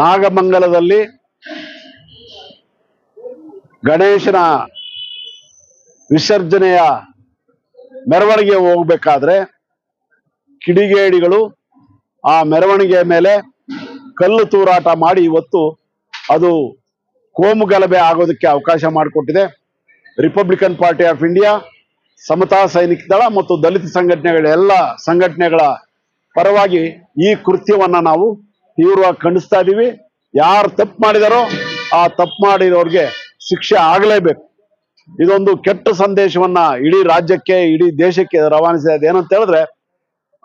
ನಾಗಮಂಗಲದಲ್ಲಿ ಗಣೇಶನ ವಿಸರ್ಜನೆಯ ಮೆರವಣಿಗೆ ಹೋಗ್ಬೇಕಾದ್ರೆ ಕಿಡಿಗೇಡಿಗಳು ಆ ಮೆರವಣಿಗೆಯ ಮೇಲೆ ಕಲ್ಲು ತೂರಾಟ ಮಾಡಿ ಇವತ್ತು ಅದು ಕೋಮು ಗಲಭೆ ಆಗೋದಕ್ಕೆ ಅವಕಾಶ ಮಾಡಿಕೊಟ್ಟಿದೆ. Republican Party of India Samata Sainik Dal ಮತ್ತು ದಲಿತ ಸಂಘಟನೆಗಳ ಎಲ್ಲ ಸಂಘಟನೆಗಳ ಪರವಾಗಿ ಈ ಕೃತ್ಯವನ್ನ ನಾವು ತೀವ್ರವಾಗಿ ಖಂಡಿಸ್ತಾ ಇದ್ದೀವಿ ಯಾರು ತಪ್ಪು ಮಾಡಿದಾರೋ ಆ ತಪ್ಪು ಮಾಡಿದವ್ರಿಗೆ ಶಿಕ್ಷೆ ಆಗಲೇಬೇಕು. ಇದೊಂದು ಕೆಟ್ಟ ಸಂದೇಶವನ್ನ ಇಡೀ ರಾಜ್ಯಕ್ಕೆ, ಇಡೀ ದೇಶಕ್ಕೆ ರವಾನಿಸಿದೆ. ಏನಂತ ಹೇಳಿದ್ರೆ,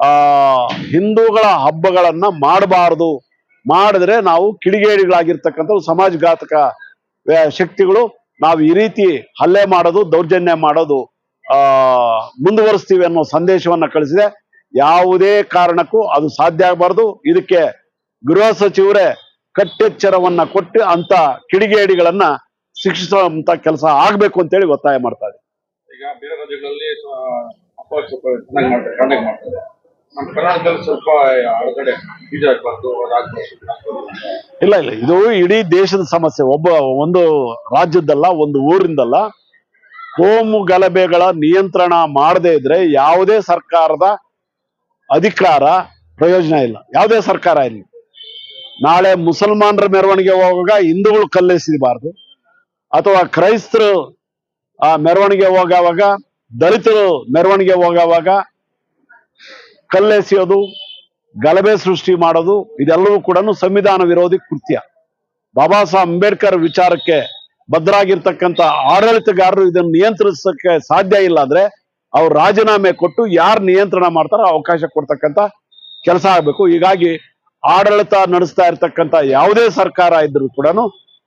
ಆ, ಹಿಂದೂಗಳ ಹಬ್ಬಗಳನ್ನ ಮಾಡಬಾರದು. ಮಾಡಿದ್ರೆ ನಾವು ಕಿಡಿಗೇಡಿಗಳಾಗಿರ್ತಕ್ಕಂಥ ಸಮಾಜಘಾತಕ ಶಕ್ತಿಗಳು ನಾವು ಈ ರೀತಿ ಹಲ್ಲೆ ಮಾಡೋದು, ದೌರ್ಜನ್ಯ ಮಾಡೋದು, ಆ, ಮುಂದುವರಿಸ್ತೀವಿ ಅನ್ನೋ ಸಂದೇಶವನ್ನ ಕಳಿಸಿದೆ. ಯಾವುದೇ ಕಾರಣಕ್ಕೂ ಅದು ಸಾಧ್ಯ ಆಗಬಾರ್ದು. ಇದಕ್ಕೆ ಗೃಹ ಸಚಿವರೇ ಕಟ್ಟೆಚ್ಚರವನ್ನ ಕೊಟ್ಟು ಅಂತ ಕಿಡಿಗೇಡಿಗಳನ್ನ ಶಿಕ್ಷಿಸುವಂತ ಕೆಲಸ ಆಗ್ಬೇಕು ಅಂತೇಳಿ ಒತ್ತಾಯ ಮಾಡ್ತಾ ಇದೆ ಈಗ ಬೇರೆ ರಾಜ್ಯಗಳಲ್ಲಿ ಚೆನ್ನಾಗಿ ಮಾಡ್ತಾರೆ ಕಂಡಕ್ಟ್ ಮಾಡ್ತಾರೆ. ನಮ್ಮ ಕರ್ನಾಟಕದಲ್ಲಿ ಸ್ವಲ್ಪ ಹೊರಗಡೆ ಬೀಜ ಹಾಕ್ಬಾರ್ದು ಇಲ್ಲ ಇಲ್ಲ ಇದು ಇಡೀ ದೇಶದ ಸಮಸ್ಯೆ. ಒಬ್ಬ ಒಂದು ರಾಜ್ಯದಲ್ಲ ಒಂದು ಊರಿಂದಲ್ಲ ಕೋಮು ಗಲಭೆಗಳ ನಿಯಂತ್ರಣ ಮಾಡದೇ ಇದ್ರೆ ಯಾವುದೇ ಸರ್ಕಾರದ ಅಧಿಕಾರ ಪ್ರಯೋಜನ ಇಲ್ಲ. ಯಾವುದೇ ಸರ್ಕಾರ ಇಲ್ಲ ನಾಳೆ ಮುಸಲ್ಮಾನರ ಮೆರವಣಿಗೆ ಹೋಗುವಾಗ ಹಿಂದೂಗಳು ಕಲ್ಲೆಸಿಬಾರ್ದು. ಅಥವಾ ಕ್ರೈಸ್ತರು ಆ ಮೆರವಣಿಗೆ ಹೋಗುವಾಗ, ದಲಿತರು ಮೆರವಣಿಗೆ ಹೋಗುವಾಗ ಕಲ್ಲೆಸೆಯೋದು, ಗಲಭೆ ಸೃಷ್ಟಿ ಮಾಡೋದು, ಇದೆಲ್ಲವೂ ಕೂಡ ಸಂವಿಧಾನ ವಿರೋಧಿ ಕೃತ್ಯ. ಬಾಬಾ ಸಾಹೇಬ್ ಅಂಬೇಡ್ಕರ್ ವಿಚಾರಕ್ಕೆ ಬದ್ಧರಾಗಿರ್ತಕ್ಕಂಥ ಆಡಳಿತಗಾರರು ಇದನ್ನು ನಿಯಂತ್ರಿಸಕ್ಕೆ ಸಾಧ್ಯ ಇಲ್ಲ ಅಂದ್ರೆ ಅವ್ರು ರಾಜೀನಾಮೆ ಕೊಟ್ಟು ಯಾರು ನಿಯಂತ್ರಣ ಮಾಡ್ತಾರೋ ಅವಕಾಶ ಕೊಡ್ತಕ್ಕಂಥ ಕೆಲಸ ಆಗ್ಬೇಕು. ಹೀಗಾಗಿ ಆಡಳಿತ ನಡೆಸ್ತಾ ಇರತಕ್ಕಂತ ಯಾವುದೇ ಸರ್ಕಾರ ಇದ್ರು ಕೂಡ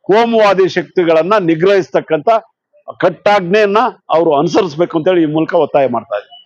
ಕೋಮುವಾದಿ ಶಕ್ತಿಗಳನ್ನ ನಿಗ್ರಹಿಸ್ತಕ್ಕಂಥ ಕಟ್ಟಾಜ್ಞೆಯನ್ನ ಅವರು ಅನುಸರಿಸಬೇಕು ಅಂತೇಳಿ ಈ ಮೂಲಕ ಒತ್ತಾಯ ಮಾಡ್ತಾ ಇದ್ದಾರೆ